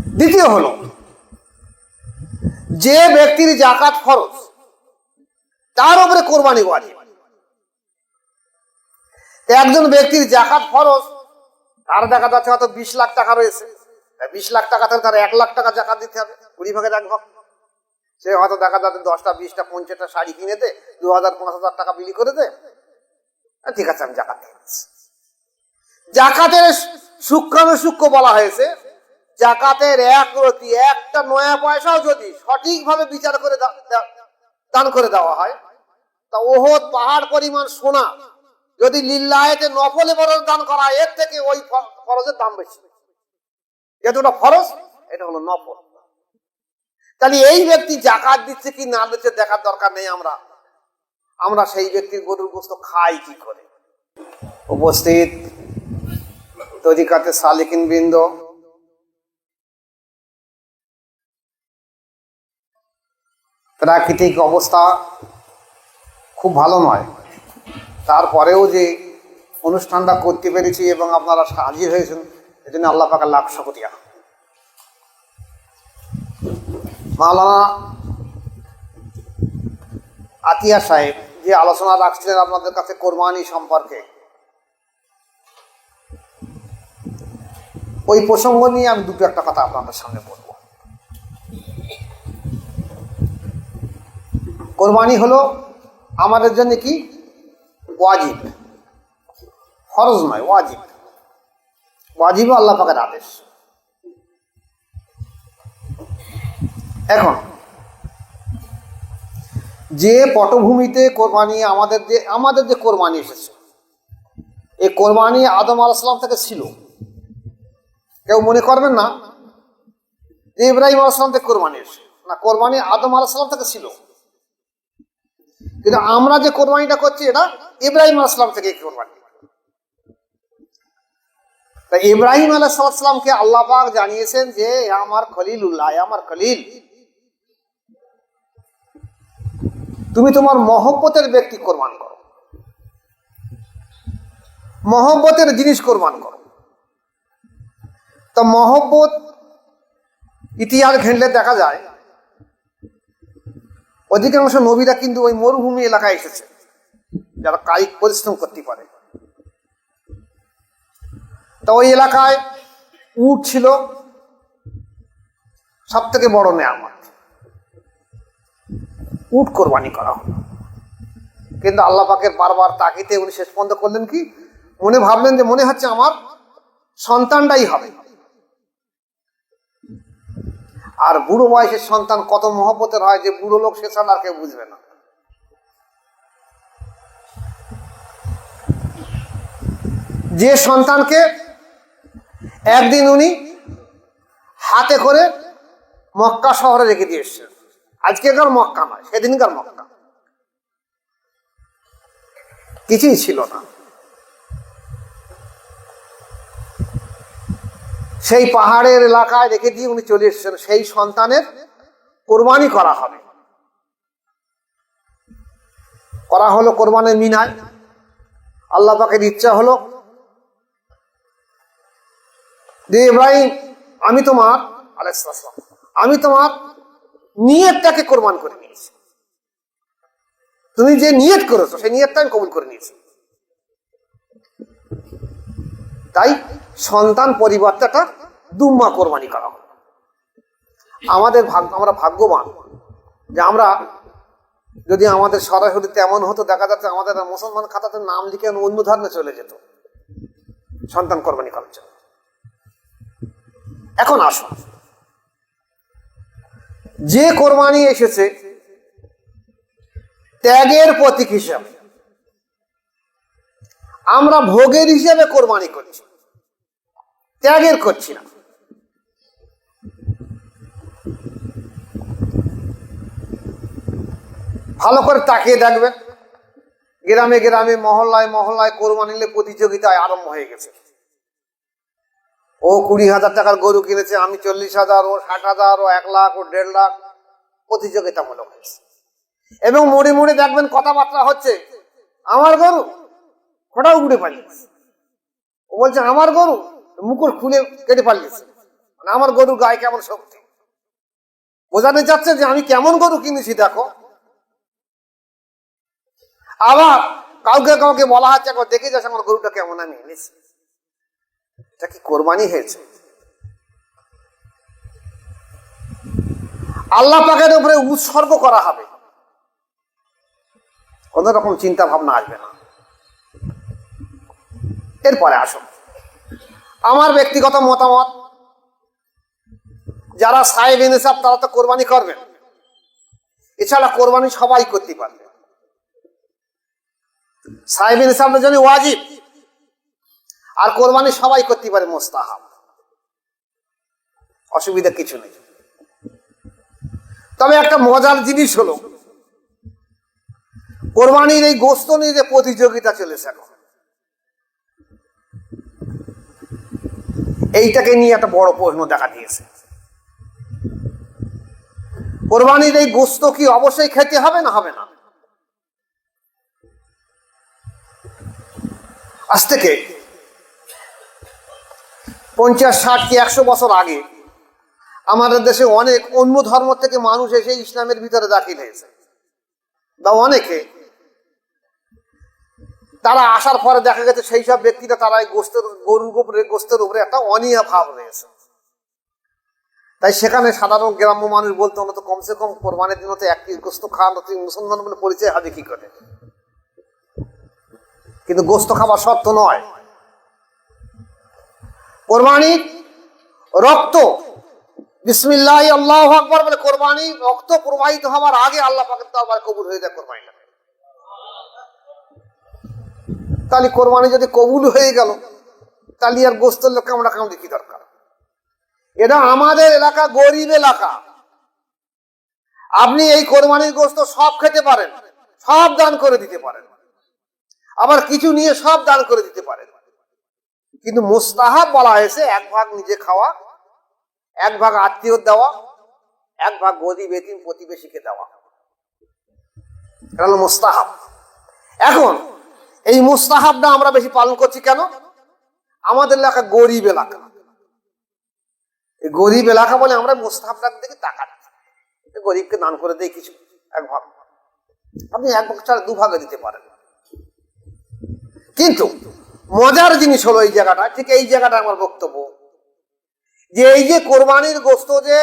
দ্বিতীয় হলো, যে ব্যক্তির জাকাত ফরজ, তার উপরে কোরবানি ওয়াজিব। একজন ব্যক্তির জাকাত ফরজ, তার দেখা যাচ্ছে হয়তো বিশ লাখ টাকা রয়েছে। বিশ লাখ টাকা তার এক লাখ টাকা জাকাত দিতে হবে, কুড়ি ভাগের এক ভাগ। সে হয়তো দেখা যাচ্ছে দশটা, বিশটা, পঞ্চাশটা শাড়ি কিনে দে, দু হাজার, পাঁচ হাজার টাকা বিলি করে দে। ঠিক আছে, আমি জাকাত জাকাতের সূক্ষ্ম সূক্ষ্ম বলা হয়েছে জাকাতের এক রতি, একটা নয়া পয়সাও যদি সঠিকভাবে বিচার করে দান করে দেওয়া হয়, তা ওহদ পাহাড় পরিমাণ সোনা যদি লিল্লাহেতে নফলে বরজ দান করা এর থেকে ওই ফরজের দাম বেশি। যেহেতু ওটা ফরজ, এটা হলো নফল। তাহলে এই ব্যক্তি জাকাত দিচ্ছে কি না দিচ্ছে দেখার দরকার নেই আমরা। আমরা সেই ব্যক্তির গরুর গোস্ত খাই কি করে? উপস্থিত তরিকাতে সালিকিন বৃন্দ। প্রাকৃতিক অবস্থা খুব ভালো নয়। তারপরেও যে অনুষ্ঠানটা করতে পেরেছি এবং আপনারা হাজির হয়েছেন, এজন্য আল্লাহ পাকা লাখ শুকরিয়া। মাওলানা আতিয়া সাহেব যে আলোচনা রাখছিলেন আপনাদের কাছে কোরবানি সম্পর্কে, ওই প্রসঙ্গ নিয়ে আমি দুটো একটা কথা আপনাদের সামনে বলব। কোরবানি হলো আমাদের জন্য কি? ওয়াজিব। ফরজ নয়, ওয়াজিব। ওয়াজিব আল্লাহ পাকের আদেশ। এখন, যে পটভূমিতে কোরবানি আমাদের যে আমাদের যে কোরবানি এসেছে, এই কোরবানি আদম আলাইসালাম থেকে ছিল। কেউ মনে করবেন না, ইব্রাহিম আলাইসালাম থেকে কোরবানি এসে না, কোরবানি আদম আলাইসালাম থেকে ছিল। কিন্তু আমরা যে কোরবানিটা করছি, এটা ইব্রাহিম আলাইসালাম থেকে কোরবানি। তা ইব্রাহিম আলাইসালামকে আল্লাহ জানিয়েছেন যে আমার খলিল উল্লাহ আমার খলিল। তুমি তোমার মহব্বতের ব্যক্তি কোরবান করো। মহব্বতের জিনিস কোরবান করো। তা মহব্বত ইতিহাস ঘেঁটলে দেখা যায় অধিকাংশ নবীরা কিন্তু ওই মরুভূমি এলাকায় এসেছে। যারা কায়িক পরিশ্রম করতে পারে। তা ওই এলাকায় উট ছিল। সব থেকে বড় নেয়ামত। উট কোরবানি করা হলো। কিন্তু আল্লাহ পাকের বারবার তাকিতে উনি শেষ পর্যন্ত করলেন কি? মনে ভাবলেন যে মনে হচ্ছে আমার সন্তানটাই হবে। আর বুড়ো বয়সের সন্তান কত মহব্বতের হয় যে বুড়ো লোক সে ছাড়া আর কেউ বুঝবে না। যে সন্তানকে একদিন উনি হাতে করে মক্কা শহরে রেখে দিয়ে এসছেন। আজকেকার মক্কা নয়, সেদিনকার মক্কা। কিছুই ছিল না। সেই পাহাড়ের এলাকায় রেখে দিয়ে উনি চলে এসেছেন। সেই সন্তানের কোরবানি করা হবে। করা হলো কোরবানের মিনায় আল্লাহ পাকের ইচ্ছা হলো, যে ইব্রাহিম, আমি তোমার আলাইসালাম আমি তোমার নিয়তটাকে কোরবান করে নিয়েছি। তুমি যে নিয়ত করেছ, সেই নিয়তটা আমি কবুল করে নিয়েছি। তাই সন্তান পরিবারটা দুম্মা কোরবানি করা হলো। আমাদের ভাগ্য আমরা ভাগ্যবান যে আমরা যদি আমাদের সরাসরি তেমন হতো, দেখা যাচ্ছে আমাদের মুসলমান খাতাতে নাম লিখে অন্য ধর্মে চলে যেত। সন্তান কোরবানি করার জন্য। এখন আসুন। যে কোরবানি এসেছে, ত্যাগের প্রতীক হিসাবে, আমরা ভোগের হিসাবে কোরবানি করছি। ত্যাগের করছি না ভালো করে তাকিয়ে দেখবেন, গ্রামে গ্রামে, মহল্লায় মহল্লায় কোরবানি নিলে প্রতিযোগিতায় আরম্ভ হয়ে গেছে। ও কুড়ি হাজার টাকার গরু কিনেছে, আমি চল্লিশ হাজার, ও ষাট হাজার, ও এক লাখ, ও দেড় লাখ, প্রতিযোগিতামূলক হয়েছে। এবং মোড়ে মোড়ে দেখবেন কথাবার্তা হচ্ছে, আমার গরু? খোটাও উড়ে পালিয়েছে? ও বলছে, আমার গরু? মুকুর খুলে কেটে পালিয়েছে। মানে আমার গরুর গায়ে কেমন শক্তি? বোঝানো যাচ্ছে যে আমি কেমন গরু কিনেছি, দেখো। আবার কাউকে কাউকে বলা হচ্ছে, একবার দেখে যাচ্ছে আমার গরুটা কেমন, আমি এনেছি। এটা কি কোরবানি হয়েছে? আল্লাহ পাকের উপরে উৎসর্গ করা হবে। কোন রকম চিন্তা ভাবনা আসবে না। এরপরে আসুন। আমার ব্যক্তিগত মতামত, যারা সাহেব ইনসাফ তারা তো কোরবানি করবেন এছাড়া কোরবানি সবাই করতে পারবে। সাহেব ইনসাফের জন্য ওয়াজিব। আর কোরবানি সবাই করতে পারে মোস্তাহাব। অসুবিধা কিছু নেই। তবে একটা মজার জিনিস হলো, কোরবানির এই গোস্ত নিয়ে যে প্রতিযোগিতা চলেছে এখন এইটাকে নিয়ে একটা বড় প্রশ্ন দেখা দিয়েছে। কোরবানির এই গোস্ত কি অবশ্যই খেতে হবে না হবে না? আজ থেকে পঞ্চাশ, ষাট কি একশো বছর আগে আমাদের দেশে অনেক অন্য ধর্ম থেকে মানুষ এসে ইসলামের ভিতরে দাখিল হয়েছে। বা অনেকে তারা আসার পরে দেখা গেছে সেই সব ব্যক্তিরা তারা এই গোস্তের গরুর উপরে গোস্তের উপরে একটা অনিয়া ভাব রয়েছে। তাই সেখানে সাধারণ গ্রাম্য মানুষ বলতে হলো তো কমসে কম কোরবানির দিন তো এক পিস গোস্ত তুই মুসলমান বলে পরিচয় হবে কি করে? কিন্তু গোস্ত খাবার শর্ত নয়। কোরবানি রক্ত, বিসমিল্লাহ, আল্লাহ আকবর বলে কোরবানি রক্ত প্রবাহিত হওয়ার আগে আল্লাহ পাকের দরবার কবুল হয়ে যায় কোরবানিটা। তাহলে কোরবানি যদি কবুল হয়ে গেল, তাহলে আর গোস্তের লোককে আমরা কামড়ে কি দরকার? এটা আমাদের এলাকা, গরিব এলাকা। আপনি এই কোরবানির গোস্ত সব খেতে পারেন, সব দান করে দিতে পারেন। আবার কিছু নিয়ে সব দান করে দিতে পারেন। কিন্তু মুস্তাহাব বলা হয়েছে, এক ভাগ নিজে খাওয়া, এক ভাগ আত্মীয় দেওয়া, এক ভাগ গরিব এতিম প্রতিবেশীকে দেওয়া। এটা হলো মুস্তাহাব। এখন এই মুস্তাহাবটা আমরা বেশি পালন করছি কেন? আমাদের এলাকা গরিব এলাকা। এই গরিব এলাকা বলে আমরা মুস্তাহাবটার দিকে তাকাই। গরিবকে দান করে দেই কিছু, এক ভাগ। আপনি এক ভাগ ছাড়া দুভাগে দিতে পারেন। কিন্তু মজার জিনিস হলো এই জায়গাটা, ঠিক এই জায়গাটা আমার বক্তব্য। যে এই যে কোরবানির গোস্ত যে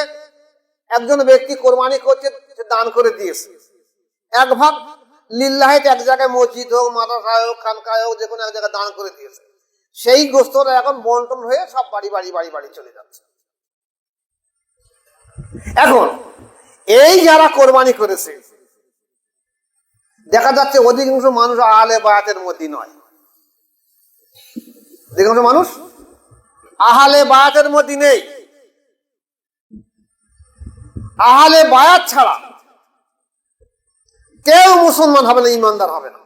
একজন ব্যক্তি কোরবানি করছে দান করে দিয়েছে। এক ভাগ লিল্লাহিত এক জায়গায় মসজিদ হোক মাদ্রাসায় হোক খানকায় হোক, যে কোনো এক জায়গায় দান করে দিয়েছে। সেই গোস্তটা এখন বন্টন হয়ে সব বাড়ি বাড়ি বাড়ি বাড়ি চলে যাচ্ছে। এখন, এই যারা কোরবানি করেছে, দেখা যাচ্ছে অধিকাংশ মানুষ আহলে বায়াতের মধ্যে নয়। অধিকাংশ মানুষ আহালে বায়াতের মধ্যে নেই। আহালে বায়াত ছাড়া কেউ মুসলমান হবে না, ইমানদার হবে না।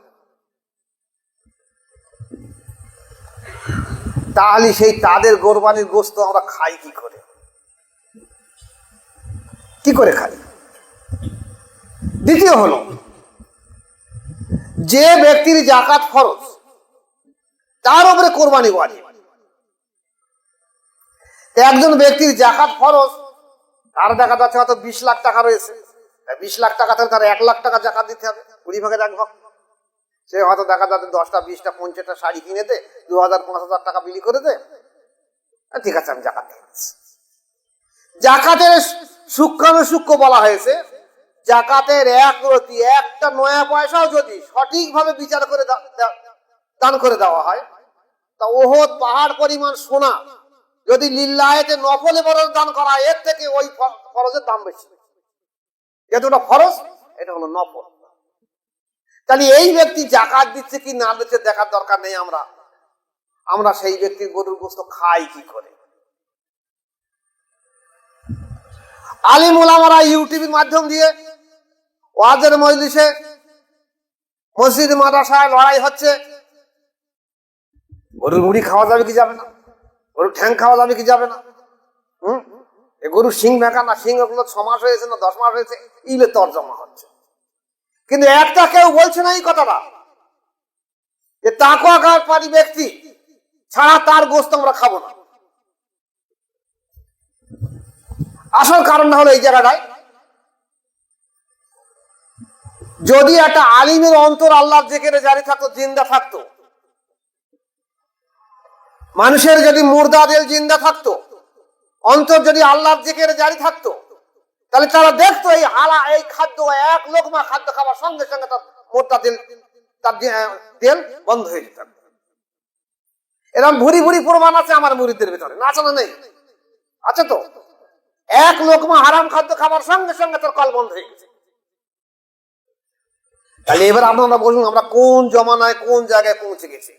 তাহলে সেই তাদের কোরবানির গোস্ত আমরা খাই কি করে? কি করে খাই? দ্বিতীয় হলো, যে ব্যক্তির জাকাত ফরজ, তার উপরে কোরবানি ওয়াজিব। একজন ব্যক্তির জাকাত ফরজ, তার দেখা যাচ্ছে হয়তো বিশ লাখ টাকা রয়েছে। বিশ লাখ টাকা থেকে তার এক লাখ টাকা জাকাত দিতে হবে। কুড়ি ভাগের এক ভাগ সে হয়তো দেখা যাচ্ছে দশটা বিশটা পঞ্চাশটা শাড়ি কিনে দে দু হাজার পাঁচ হাজার টাকা বিলি করে দে। ঠিক আছে আমি জাকাত দিয়ে দিচ্ছি। জাকাতের সূক্ষ্মানুসূক্ষ্ম বলা হয়েছে জাকাতের এক রতি একটা নয়া পয়সাও যদি সঠিকভাবে বিচার করে দান করে দেওয়া হয় তা ওহদ পাহাড় পরিমাণ সোনা যদি লিল্লাহেতে নফলে বরজ দান করা হয়, এর থেকে ওই ফরজের দাম বেশি। যেহেতু ওটা ফরজ, এটা হলো নফল তাহলে এই ব্যক্তি জাকাত দিচ্ছে কি না দিচ্ছে দেখার দরকার নেই আমরা। আমরা সেই ব্যক্তির গরুর গোস্ত খাই কি করে? আলিম ওলামারা ইউটিউবের মাধ্যম দিয়ে ওয়াজের মজলিসে মসজিদ মাদ্রাসায় লড়াই হচ্ছে। গরুর মুড়ি খাওয়া যাবে কি যাবে না? গরুর ঠ্যাং খাওয়া যাবে কি যাবে না? হুম? এ গরুর শিং ভেঁকা না শিং ওগুলো ছ মাস হয়েছে না, দশ মাস হয়েছে, ইলে তর্জমা হচ্ছে। কিন্তু একটা কেউ বলছে না এই কথাটা, যে তাকুয়াকার পারি ব্যক্তি ছাড়া তার গোস্ত আমরা খাব না। আসল কারণটা হলো এই জায়গাটায়, যদি একটা আলিমের অন্তর আল্লাহ জেকেরে জারি থাকতো, জিন্দা থাকতো। মানুষের যদি মুর্দা দিল জিন্দা থাকতো অন্তর যদি আল্লাহর জেকেরে জারি থাকতো, তাহলে তারা দেখতো এই হালা, এই খাদ্য, এক লোকমা খাদ্য খাবার সঙ্গে সঙ্গে তার মোটা তেল তার তেল বন্ধ হয়ে যেত। এরকম ভুরি ভুরি প্রমাণ আছে আমার মুড়িদের ভিতরে, না আছে নেই? আছে তো? এক লোকমা হারাম খাদ্য খাবার সঙ্গে সঙ্গে তার কল বন্ধ হয়ে গেছে। তাহলে এবার আপনারা বলুন আমরা কোন জমানায়, কোন জায়গায় পৌঁছে গেছি?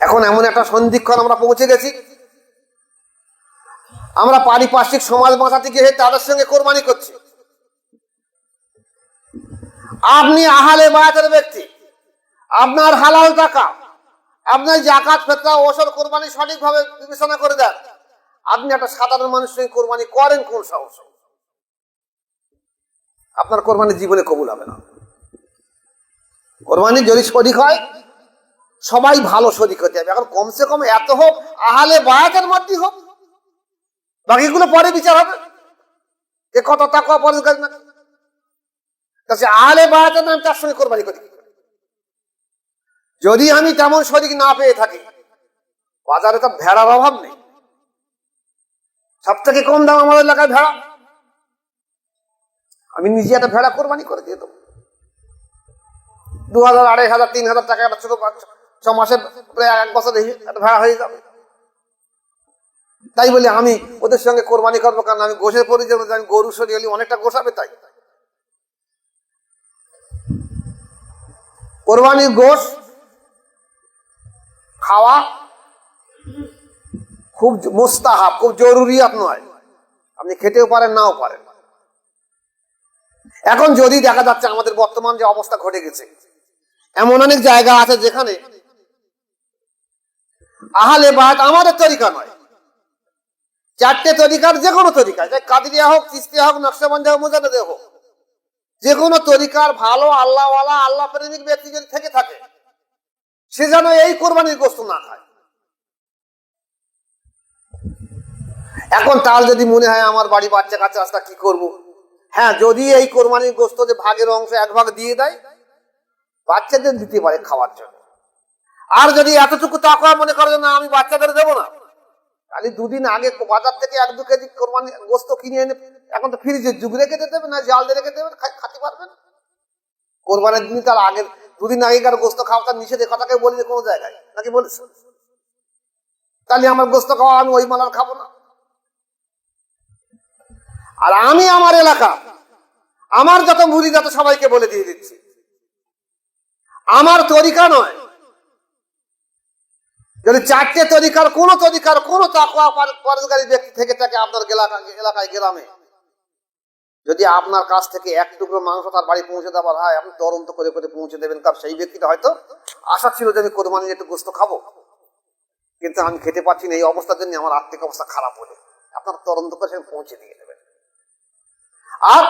এখন এমন একটা সন্ধিক্ষণ আমরা পৌঁছে গেছি। আমরা পারিপার্শ্বিক সমাজ বাঁচাতে গিয়ে তাদের সঙ্গে কোরবানি করছি। আপনি আহালে বায়াতের ব্যক্তি, আপনার হালাল টাকা, আপনার জাকাত ফেতরা ওসর কোরবানি সঠিকভাবে বিবেচনা করে দেন। আপনি একটা সাধারণ মানুষের সঙ্গে কোরবানি করেন কোন সাহস? আপনার কোরবানি জীবনে কবুল হবে না। কোরবানি যদি শরিক হয়, সবাই ভালো শরিক হতে হবে। এখন কমসে কম এত হোক, আহালে বায়াতের মধ্যে হোক। বাকিগুলো পরে বিচার হবে। এ কত টাকা পরে কাজ না। তা সে আহলে বায়াতের নাম তার সঙ্গে কোরবানি করি? যদি আমি তেমন শরিক না পেয়ে থাকি, বাজারে তো ভেড়ার অভাব নেই। সব থেকে কম দাম আমার এলাকায় ভেড়া। আমি নিজে একটা ভেড়া কোরবানি করে দিয়ে দেবো। দু হাজার আড়াই হাজার, তিন হাজার টাকা একটা ছোট ছ মাসের, প্রায় এক বছর একটা ভেড়া হয়ে যাবে। তাই বলে আমি ওদের সঙ্গে কোরবানি করব, কারণ আমি গোষের পরিচয়, আমি গরু সরি হলে অনেকটা গোসাবে তাই। কোরবানির গোশ, খাওয়া খুব মোস্তাহাব, খুব জরুরি নয়। আপনি খেতেও পারেন, নাও পারেন। এখন যদি দেখা যাচ্ছে আমাদের বর্তমান যে অবস্থা ঘটে গেছে, এমন অনেক জায়গা আছে যেখানে আহালে বাদ আমাদের তরিকা নয়। চারটে তরিকার যে কোনো তরিকা যে কাদিরিয়া হোক তিস্তিয়া হোক, নকশাবন্দি হোক মুজাদে হোক, যে কোনো তরিকার ভালো আল্লাহওয়ালা, আল্লাহ প্রেমিক ব্যক্তি যদি থেকে থাকে, সে যেন এই কোরবানির গোস্ত না খায়। এখন তার যদি মনে হয়, আমার বাড়ি বাচ্চা কাচ্চা রাস্তা, কি করব? হ্যাঁ যদি এই কোরবানির গোস্ত যে ভাগের অংশ এক ভাগ দিয়ে দেয়, বাচ্চাদের দিতে পারে খাওয়ার জন্য। আর যদি এতটুকু তাকওয়া মনে করে না, আমি বাচ্চাদের দেবো না খালি দুদিন আগে বাজার থেকে এক দু কেজি কোরবানি গোস্ত কিনে এনে এখন তো ফ্রিজে যুগ রেখে দেবে না, জাল দিয়ে রেখে দেবেন খাতে পারবেন কোরবানের দিন তার আগের, দুদিন আগেকার গোস্ত খাওয়া তার নিষেধ কথাকে বলি কোনো জায়গায়, নাকি বলিস? তাহলে আমার গোস্ত খাওয়া আমি ওই মালার খাব না। আর আমি আমার এলাকা, আমার যত মুড়ি যত সবাইকে বলে দিয়ে দিচ্ছি। আমার তরিকা নয় যদি চারটে তরিকার, কোনো তরিকার, কোন পরেশগারী ব্যক্তি থেকে থাকে আপনার এলাকা- এলাকায়, গ্রামে। যদি আপনার কাছ থেকে এক টুকরো মাংস তার বাড়ি পৌঁছে দেওয়ার হয়, আপনি তদন্ত করে করে পৌঁছে দেবেন। কারণ সেই ব্যক্তিটা হয়তো আশা ছিল যে আমি কোরবানি একটু গোস্ত খাব। কিন্তু আমি খেতে পাচ্ছি না, এই অবস্থার জন্য আমার আর্থিক অবস্থা খারাপ হলে। আপনার তদন্ত করে সেখানে পৌঁছে দিয়ে দেবেন। আর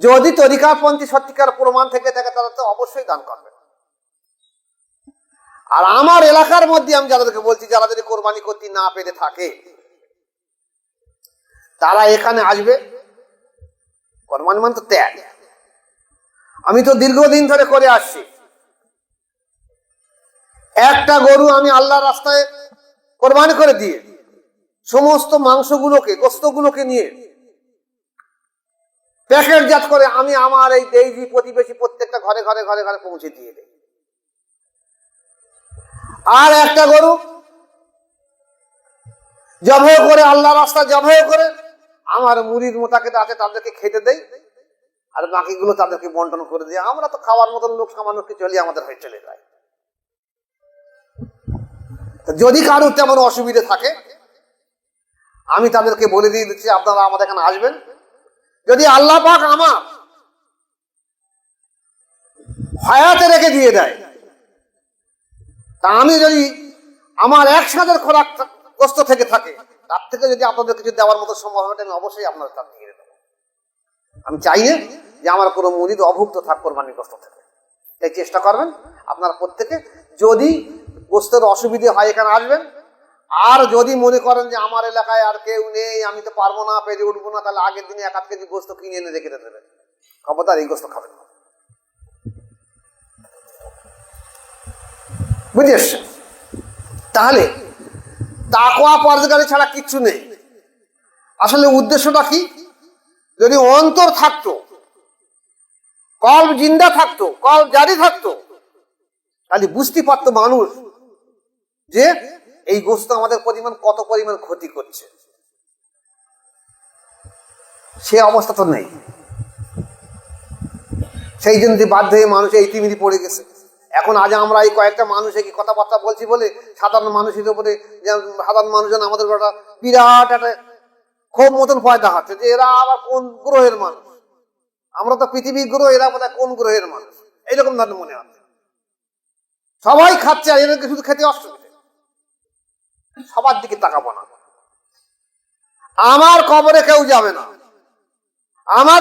যদি তরিকাপন্থী সত্যিকার প্রমাণ থেকে থাকে, তাহলে তো অবশ্যই দান করবেন। আর আমার এলাকার মধ্যে আমি যাদেরকে বলছি, যারা যদি কোরবানি করতে না পেরে থাকে, তারা এখানে আসবে। কোরবানি মানে তো ত্যাগ। আমি তো দীর্ঘদিন ধরে করে আসছি। একটা গরু আমি আল্লাহর রাস্তায় কোরবানি করে দিয়ে, সমস্ত মাংসগুলোকে, গোস্তগুলোকে নিয়ে, প্যাকেটজাত করে আমি আমার এই দেইজি প্রতিবেশী প্রত্যেকটা ঘরে ঘরে ঘরে ঘরে পৌঁছে দিয়ে দেই। আর একটা গরু। জবাই করে আল্লাহ রাস্তা জবাই করে, আমার মুড়ির মোটাকে আছে তাদেরকে খেতে দেই, আর বাকিগুলো তাদেরকে বন্টন করে দিই। আমরা তো খাওয়ার মতন লোক, সামান্য কিছু হলে আমাদের হয়ে চলে যায়। যদি কারোর তেমন অসুবিধে থাকে, আমি তাদেরকে বলে দিয়ে দিচ্ছি, আপনারা আমাদের এখানে আসবেন। যদি আল্লাহ পাক আমার হায়াতে রেখে দিয়ে দেয় তা আমি যদি আমার একসাথে খোরাক কষ্ট থেকে থাকে, তার থেকে যদি আপনাদের কিছু দেওয়ার মতো সম্ভব হয় আমি অবশ্যই আপনাদের তার দিয়ে দেবো আমি চাই না যে আমার কোনো মুরিদ অভুক্ত থাক কোরবানির কষ্ট থেকে। তাই চেষ্টা করবেন আপনার প্রত্যেকে যদি গোস্তের অসুবিধে হয় এখানে আসবেন, আর যদি মনে করেন যে আমার এলাকায় আর কেউ নেই, আমি তো পারব না, পেরে উঠবো না, তাহলে আগের দিনে এক আধ কেজি গোস্ত কিনে এনে রেখে দেবেন। খবরদার, এই গোস্ত খাবেন বুঝে এসছেন? তাহলে তাকোয়া পর্যাগারি ছাড়া কিচ্ছু নেই। আসলে উদ্দেশ্যটা কি? যদি অন্তর থাকতো কল জিন্দা থাকতো কল জারি থাকতো, তাহলে বুঝতে পারতো মানুষ যে এই গোস্ত আমাদের পরিমাণ, কত পরিমাণ ক্ষতি করছে। সে অবস্থা তো নেই। সেই জন্য বাধ্য হয়ে মানুষ এই তিমিরি পড়ে গেছে। এখন আজ আমরা এই কয়েকটা মানুষ কি কথাবার্তা বলছি বলে সাধারণ মানুষের উপরে সাধারণ মানুষজন আমাদের একটা বিরাট একটা ক্ষোভ মতন ভয় দেখাচ্ছে যে এরা আবার কোন গ্রহের মানুষ? আমরা তো পৃথিবীর গ্রহ, এরা বোধ কোন গ্রহের মানুষ? এইরকম ধরনের মনে হচ্ছে। সবাই খাচ্ছে আর এদেরকে শুধু খেতে অসুবিধে সবার দিকে তাকাবো না। আমার কবরে কেউ যাবে না। আমার